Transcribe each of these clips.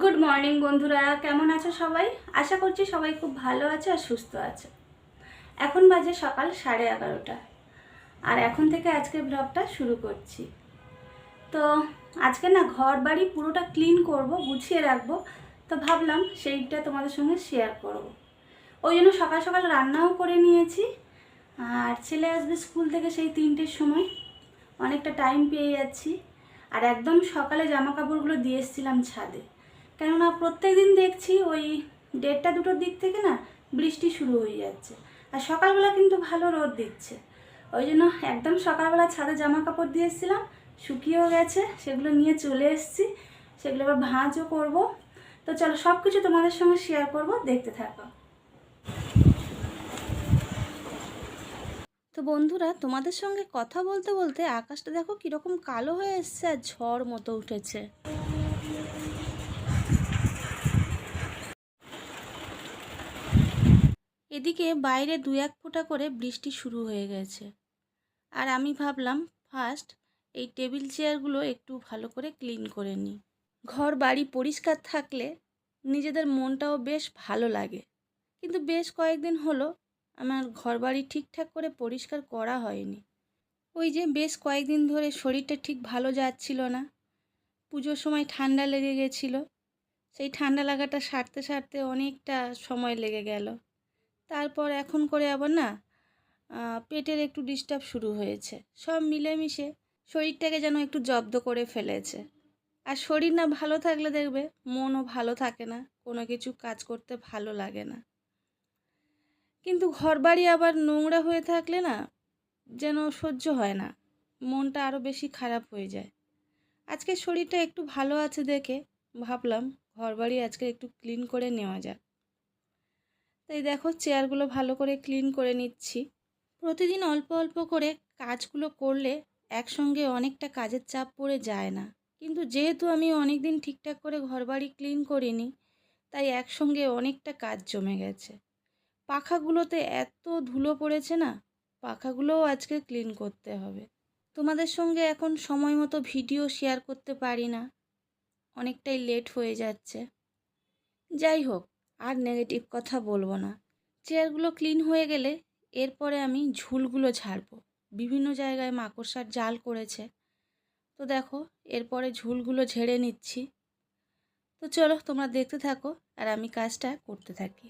Good morning বন্ধুরা। কেমন আছো সবাই? আশা করছি সবাই খুব ভালো আছে আর সুস্থ আছে। এখন বাজে সকাল সাড়ে এগারোটা। আর এখন থেকে আজকে ব্লগটা শুরু করছি। তো আজকে না ঘর বাড়ি পুরোটা ক্লিন করব, গুছিয়ে রাখব। তো ভাবলাম সেইটা তোমাদের সঙ্গে শেয়ার করব। ওই জন্য সকাল সকাল রান্নাও করে নিয়েছি। আর ছেলে আসবে স্কুল থেকে সেই তিনটের সময়। অনেকটা টাইম পেয়ে যাচ্ছি। আর একদম সকালে জামা কাপড়গুলো দিয়ে এসেছিলাম ছাদে। কেননা প্রত্যেক দিন দেখছি ওই দেড়টা দুটোর দিক থেকে না বৃষ্টি শুরু হয়ে যাচ্ছে। আর সকালবেলা কিন্তু ভালো রোদ দিচ্ছে। ওই জন্য একদম সকালবেলা ছাদে জামা কাপড় দিয়ে এসেছিলাম, শুকিয়েও গেছে, সেগুলো নিয়ে চলে এসেছি, সেগুলো আবার ভাঁজও করব। তো চলো সব কিছু তোমাদের সঙ্গে শেয়ার করব, দেখতে থাকো। তো বন্ধুরা, তোমাদের সঙ্গে কথা বলতে বলতে আকাশটা দেখো কীরকম কালো হয়ে এসছে আর ঝড় মতো উঠেছে। এদিকে বাইরে দু এক ফোঁটা করে বৃষ্টি শুরু হয়ে গেছে। আর আমি ভাবলাম ফার্স্ট এই টেবিল চেয়ারগুলো একটু ভালো করে ক্লিন করে নিই। ঘর বাড়ি পরিষ্কার থাকলে নিজেদের মনটাও বেশ ভালো লাগে। কিন্তু বেশ কয়েকদিন হলো আমার ঘর বাড়ি ঠিকঠাক করে পরিষ্কার করা হয়নি। ওই যে বেশ কয়েকদিন ধরে শরীরটা ঠিক ভালো যাচ্ছিল না। পুজোর সময় ঠান্ডা লেগে গেছিল। সেই ঠান্ডা লাগাটা সারতে সারতে অনেকটা সময় লেগে গেল। তারপর এখন করে আবার না পেটের একটু ডিস্টার্ব শুরু হয়েছে। সব মিলেমিশে শরীরটাকে যেন একটু জব্দ করে ফেলেছে। আর শরীর না ভালো থাকলে দেখবে মনও ভালো থাকে না, কোনো কিছু কাজ করতে ভালো লাগে না। কিন্তু ঘরবাড়ি আবার নোংরা হয়ে থাকলে না যেন সহ্য হয় না, মনটা আরও বেশি খারাপ হয়ে যায়। আজকে শরীরটা একটু ভালো আছে দেখে ভাবলাম ঘরবাড়ি আজকে একটু ক্লিন করে নেওয়া যাক। তাই দেখো চেয়ারগুলো ভালো করে ক্লিন করে নিচ্ছি। প্রতিদিন অল্প অল্প করে কাজগুলো করলে একসঙ্গে অনেকটা কাজের চাপ পড়ে যায় না। কিন্তু যেহেতু আমি অনেক দিন ঠিকঠাক করে ঘরবাড়ি ক্লিন করিনি, তাই একসঙ্গে অনেকটা কাজ জমে গেছে। পাখাগুলোতে এত ধুলো পড়েছে না, পাখাগুলোও আজকে ক্লিন করতে হবে। তোমাদের সঙ্গে এখন সময় মতো ভিডিও শেয়ার করতে পারি না, অনেকটাই লেট হয়ে যাচ্ছে। যাই হোক আর নেগেটিভ কথা বলব না। চেয়ারগুলো ক্লিন হয়ে গেলে এরপরে আমি ঝুলগুলো ঝাড়বো। বিভিন্ন জায়গায় মাকড়সার জাল করেছে। তো দেখো, এরপরে ঝুলগুলো ঝেড়ে নিচ্ছি। তো চলো তোমরা দেখতে থাকো আর আমি কাজটা করতে থাকি।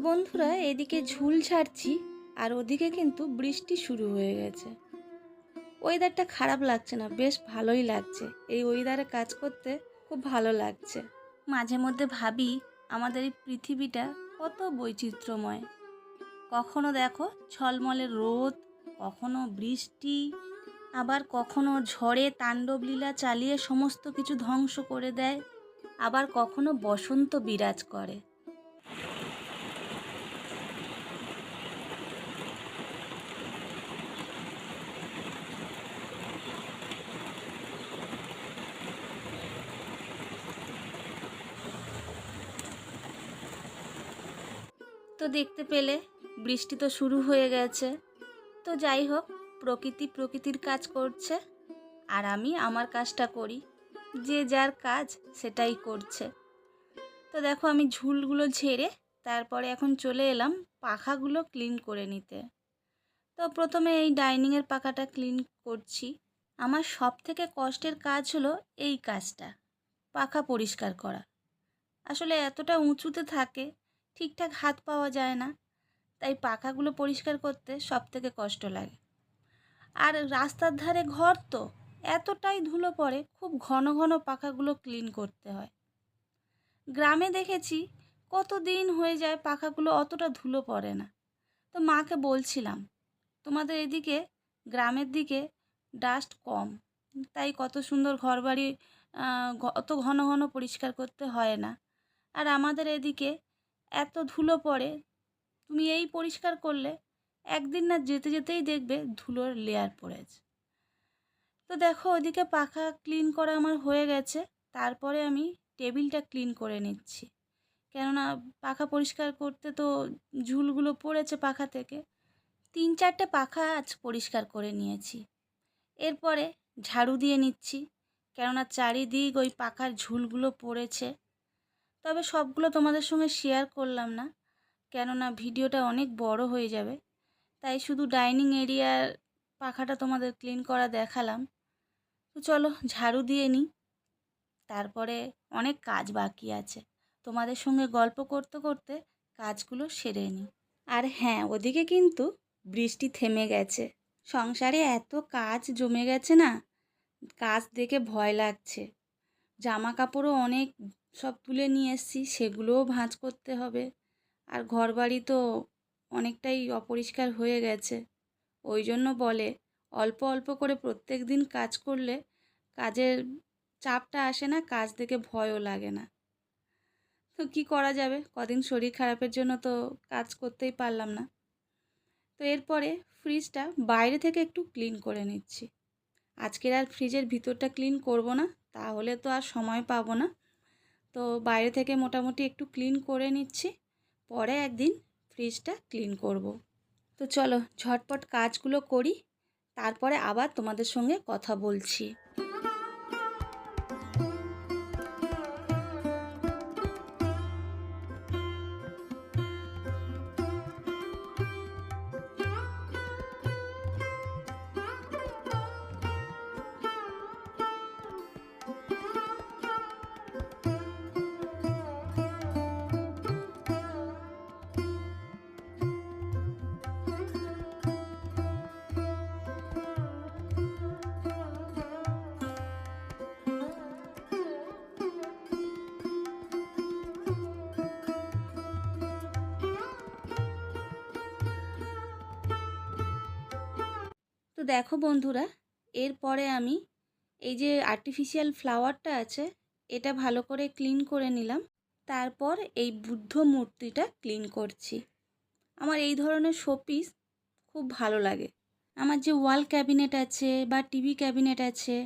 বন্ধুরা, এদিকে ঝুল ছাড়ছি আর ওদিকে কিন্তু বৃষ্টি শুরু হয়ে গেছে। ওয়েদারটা খারাপ লাগছে না, বেশ ভালোই লাগছে। এই ওয়েদারে কাজ করতে খুব ভালো লাগছে। মাঝে মধ্যে ভাবি, আমাদের এই পৃথিবীটা কত বৈচিত্র্যময়। কখনো দেখো ঝলমলে রোদ, কখনো বৃষ্টি, আবার কখনো ঝড়ে তাণ্ডব লীলা চালিয়ে সমস্ত কিছু ধ্বংস করে দেয়, আবার কখনো বসন্ত বিরাজ করে। তো দেখতে পেলে বৃষ্টি তো শুরু হয়ে গেছে। তো যাই হোক, প্রকৃতি প্রকৃতির কাজ করছে আর আমি আমার কাজটা করি। যে যার কাজ সেটাই করছে। তো দেখো আমি ঝুলগুলো ঝেড়ে তারপরে এখন চলে এলাম পাখাগুলো ক্লিন করে নিতে। তো প্রথমে এই ডাইনিংয়ের পাখাটা ক্লিন করছি। আমার সব থেকে কষ্টের কাজ হলো এই কাজটা, পাখা পরিষ্কার করা। আসলে এতটা উঁচুতে থাকে ঠিকঠাক হাত পাওয়া যায় না। তাই পাখাগুলো পরিষ্কার করতে সব থেকে কষ্ট লাগে। আর রাস্তার ধারে ঘর তো, এতটাই ধুলো পড়ে, খুব ঘন ঘন পাখাগুলো ক্লিন করতে হয়। গ্রামে দেখেছি কত দিন হয়ে যায় পাখাগুলো অতটা ধুলো পড়ে না। তো মাকে বলছিলাম, তোমাদের এদিকে, গ্রামের দিকে ডাস্ট কম। তাই কত সুন্দর ঘরবাড়ি অত ঘন ঘন পরিষ্কার করতে হয় না। আর আমাদের এদিকে এত ধুলো পড়ে। তুমি এই পরিষ্কার করলে একদিন না যেতে যেতেই দেখবে ধুলোর লেয়ার পড়েছে। তো দেখো ওদিকে পাখা ক্লিন করা আমার হয়ে গেছে। তারপরে আমি টেবিলটা ক্লিন করে নিচ্ছি। কেননা পাখা পরিষ্কার করতে তো ঝুলগুলো পড়েছে পাখা থেকে। তিন চারটে পাখা আজ পরিষ্কার করে নিয়েছি। এরপরে ঝাড়ু দিয়ে নিচ্ছি। কেননা চারিদিক ওই পাখার ঝুলগুলো পড়েছে। তবে সবগুলো তোমাদের সঙ্গে শেয়ার করলাম না। কেননা ভিডিওটা অনেক বড় হয়ে যাবে। তাই শুধু ডাইনিং এরিয়ার পাখাটা তোমাদের ক্লিন করা দেখালাম। তো চলো ঝাড়ু দিয়ে নিই। তারপরে অনেক কাজ বাকি আছে। তোমাদের সঙ্গে গল্প করতে করতে কাজগুলো সেরে নিই। আর হ্যাঁ ওদিকে কিন্তু বৃষ্টি থেমে গেছে। সংসারে এত কাজ জমে গেছে না, কাজ দেখে ভয় লাগছে। জামা কাপড়ও অনেক সব তুলে নিয়ে এসছি, সেগুলোও ভাঁজ করতে হবে। আর ঘরবাড়ি তো অনেকটাই অপরিষ্কার হয়ে গেছে। ওই জন্য বলে, অল্প অল্প করে প্রত্যেক দিন কাজ করলে কাজের চাপটা আসে না, কাজ দেখে ভয়ও লাগে না। তো কি করা যাবে? কদিন শরীর খারাপের জন্য তো কাজ করতেই পারলাম না। তো এরপরে ফ্রিজটা বাইরে থেকে একটু ক্লিন করে নিচ্ছি। আজকের আর ফ্রিজের ভিতরটা ক্লিন করব না, তাহলে তো আর সময় পাবো না। তো বাইরে থেকে মোটামুটি একটু ক্লিন করে নিচ্ছি পরে একদিন ফ্রিজটা ক্লিন করব। তো চলো ঝটপট কাজগুলো করি, তারপরে আবার তোমাদের সঙ্গে কথা বলছি তো দেখো বন্ধুরা, এরপরে আমি এই যে আর্টিফিশিয়াল ফ্লাওয়ারটা আছে, এটা ভালো করে ক্লিন করে নিলাম। তারপর এই বুদ্ধ মূর্তিটা ক্লিন করছি। আমার এই ধরনের শোপিস খুব ভালো লাগে। আমার যে ওয়াল ক্যাবিনেট আছে বা টিভি ক্যাবিনেট আছে,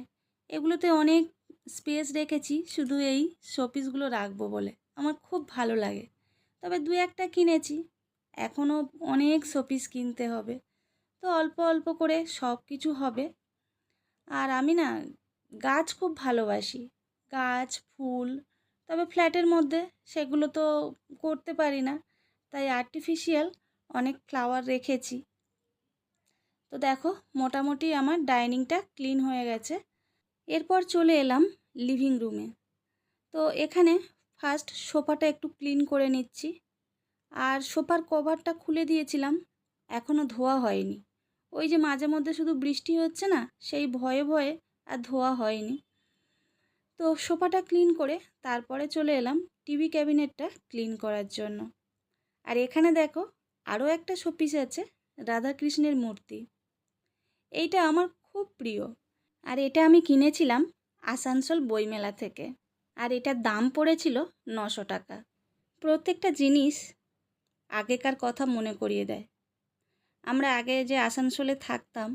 এগুলোতে অনেক স্পেস রেখেছি, শুধু এই শোপিসগুলো রাখব বলে। আমার খুব ভালো লাগে। তবে দু একটা কিনেছি, এখনও অনেক শোপিস কিনতে হবে। তো অল্প অল্প করে সব কিছু হবে। আর আমি না গাছ খুব ভালোবাসি। গাছ, ফুল, তবে ফ্ল্যাটের মধ্যে সেগুলো তো করতে পারি না। তাই আর্টিফিশিয়াল অনেক ফ্লাওয়ার রেখেছি। তো দেখো, মোটামুটি আমার ডাইনিংটা ক্লিন হয়ে গেছে। এরপর চলে এলাম লিভিং রুমে তো এখানে ফার্স্ট সোফাটা একটু ক্লিন করে নিচ্ছি। আর সোফার কভারটা খুলে দিয়েছিলাম। এখনও ধোয়া হয়নি। ওই যে মাঝে মধ্যে শুধু বৃষ্টি হচ্ছে না, সেই ভয়ে ভয়ে আর ধোয়া হয়নি। তো সোফাটা ক্লিন করে তারপরে চলে এলাম টিভি ক্যাবিনেটটা ক্লিন করার জন্য। আর এখানে দেখো আরও একটা শোপিস আছে, রাধাকৃষ্ণের মূর্তি। এইটা আমার খুব প্রিয়। আর এটা আমি কিনেছিলাম আসানসোল বইমেলা থেকে। আর এটার দাম পড়েছিল নশো টাকা। প্রত্যেকটা জিনিস আগেকার কথা মনে করিয়ে দেয়। আমরা আগে যে আসানসোলে থাকতাম,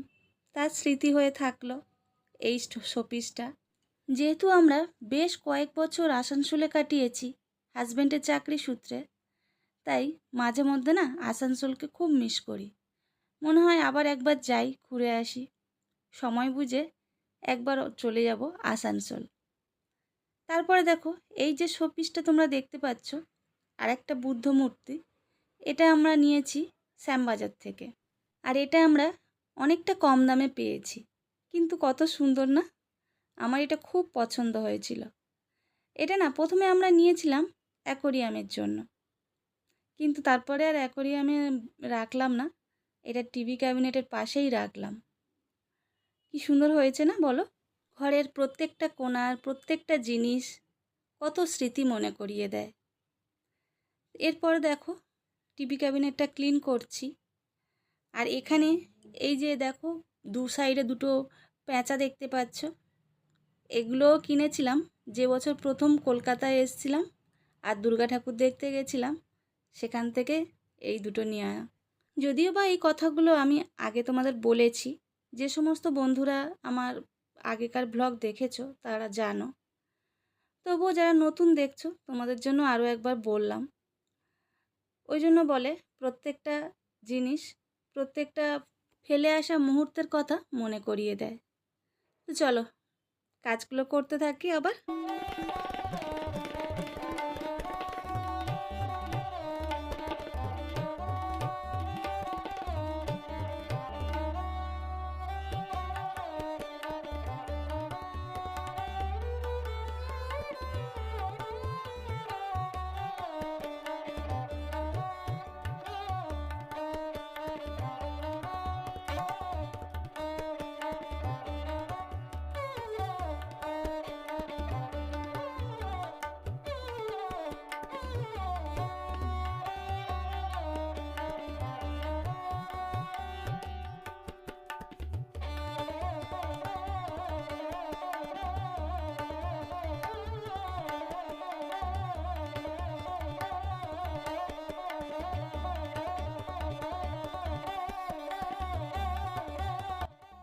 তার স্মৃতি হয়ে থাকল এই শোপিসটা। যেহেতু আমরা বেশ কয়েক বছর আসানসোলে কাটিয়েছি হাজব্যান্ডের চাকরি সূত্রে, তাই মাঝে মধ্যে না আসানসোলকে খুব মিস করি। মনে হয় আবার একবার যাই, ঘুরে আসি। সময় বুঝে একবার চলে যাব আসানসোল। তারপরে দেখো, এই যে শোপিসটা তোমরা দেখতে পাচ্ছ আর একটা বুদ্ধ মূর্তি এটা আমরা নিয়েছি শ্যামবাজার থেকে। আর এটা আমরা অনেকটা কম দামে পেয়েছি। কিন্তু কত সুন্দর না? আমার এটা খুব পছন্দ হয়েছিল। এটা না, প্রথমে আমরা নিয়েছিলাম অ্যাকোরিয়ামের জন্য। কিন্তু তারপরে আর অ্যাকোরিয়ামে রাখলাম না। এটা টিভি ক্যাবিনেটের পাশেই রাখলাম। কি সুন্দর হয়েছে না বলো? ঘরের প্রত্যেকটা কোণার প্রত্যেকটা জিনিস কত স্মৃতি মনে করিয়ে দেয়। এরপর দেখো, টিভি ক্যাবিনেটটা ক্লিন করছি। আর এখানে এই যে দেখো, দু সাইডে দুটো প্যাঁচা দেখতে পাচ্ছ। এগুলোও কিনেছিলাম। যে বছর প্রথম কলকাতায় এসেছিলাম আর দুর্গা ঠাকুর দেখতে গেছিলাম, সেখান থেকে এই দুটো নিয়ে আয়া। যদিও বা এই কথাগুলো আমি আগে তোমাদের বলেছি, যে সমস্ত বন্ধুরা আমার আগেকার ব্লগ দেখেছ, তারা জানো। তবুও যারা নতুন দেখছ, তোমাদের জন্য আরও একবার বললাম। ওই জন্য বলে, প্রত্যেকটা জিনিস প্রত্যেকটা ফেলে আসা মুহূর্তের কথা মনে করিয়ে দেয়। তো চলো কাজগুলো করতে থাকি আবার।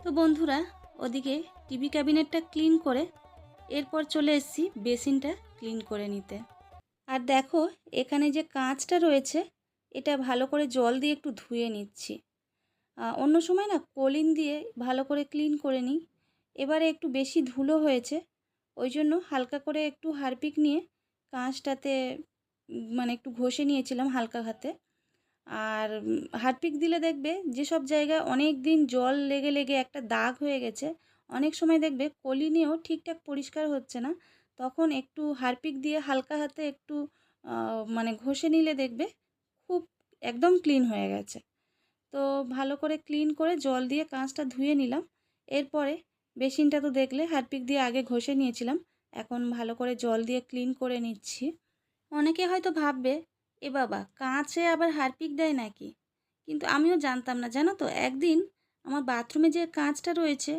তো বন্ধুরা, ওদিকে টিভি ক্যাবিনেটটা ক্লিন করে এরপর চলে এসেছি বেসিনটা ক্লিন করে নিতে। আর দেখো, এখানে যে কাঁচটা রয়েছে, এটা ভালো করে জল দিয়ে একটু ধুয়ে নিচ্ছি। অন্য সময় না কলিন দিয়ে ভালো করে ক্লিন করে নিই। এবারে একটু বেশি ধুলো হয়েছে, ওই জন্য হালকা করে একটু হারপিক নিয়ে কাঁচটাতে মানে একটু ঘষে নিয়েছিলাম হালকা হাতে। আর হারপিক দিলে দেখবে যেসব জায়গায় অনেক দিন জল লেগে লেগে একটা দাগ হয়ে গেছে, অনেক সময় দেখবে কলি নিয়েও ঠিকঠাক পরিষ্কার হচ্ছে না। তখন একটু হারপিক দিয়ে হালকা হাতে একটু মানে ঘষে নিলে দেখবে খুব একদম ক্লিন হয়ে গেছে। তো ভালো করে ক্লিন করে জল দিয়ে কাঁচটা ধুয়ে নিলাম। এরপরে বেসিনটা তো দেখলে হারপিক দিয়ে আগে ঘষে নিয়েছিলাম। এখন ভালো করে জল দিয়ে ক্লিন করে নিচ্ছি। অনেকে হয়তো ভাববে এ বাবা কাঁচে আবার হারপিক দেয় নাকি? কিন্তু আমিও জানতাম না, জানো তো? একদিন আমার বাথরুমে যে কাঁচটা রয়েছে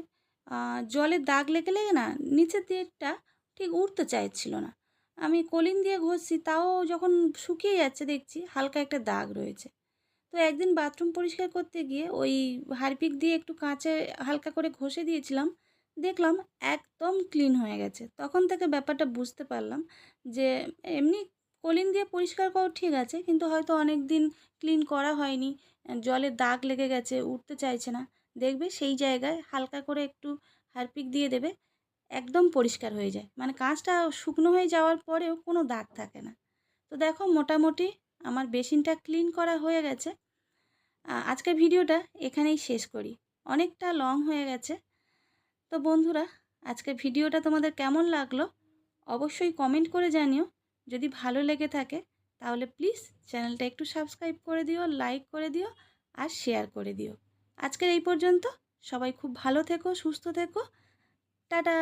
জলের দাগ লেগে লেগে না নিচের দিকটা ঠিক উঠতে চাইছিল না। আমি কলিন দিয়ে ঘষছি, তাও যখন শুকিয়ে যাচ্ছে দেখছি হালকা একটা দাগ রয়েছে। তো একদিন বাথরুম পরিষ্কার করতে গিয়ে ওই হারপিক দিয়ে একটু কাঁচে হালকা করে ঘষে দিয়েছিলাম, দেখলাম একদম ক্লিন হয়ে গেছে। তখন থেকে ব্যাপারটা বুঝতে পারলাম যে এমনি কলিন দিয়ে পরিষ্কার করা ঠিক আছে, কিন্তু হয়তো অনেক দিন ক্লিন করা হয়নি। জলে দাগ লেগে গেছে, উঠতে চাইছে না। দেখবে সেই জায়গায় হালকা করে একটু হারপিক দিয়ে দেবে, একদম পরিষ্কার হয়ে যায়। মানে কাঁচটা শুকনো হয়ে যাওয়ার পরেও কোনো দাগ থাকে না। তো দেখো, মোটামুটি আমার বেসিনটা ক্লিন করা হয়ে গেছে। আজকের ভিডিওটা এখানেই শেষ করি। অনেকটা লং হয়ে গেছে। তো বন্ধুরা, আজকের ভিডিওটা তোমাদের কেমন লাগল? অবশ্যই কমেন্ট করে জানিও। যদি ভালো লেগে থাকে, তাহলে প্লিজ চ্যানেলটা একটু সাবস্ক্রাইব করে দিও লাইক করে দিও আর শেয়ার করে দিও। আজকের এই পর্যন্ত। সবাই খুব ভালো থেকো, সুস্থ থেকো। টাটা!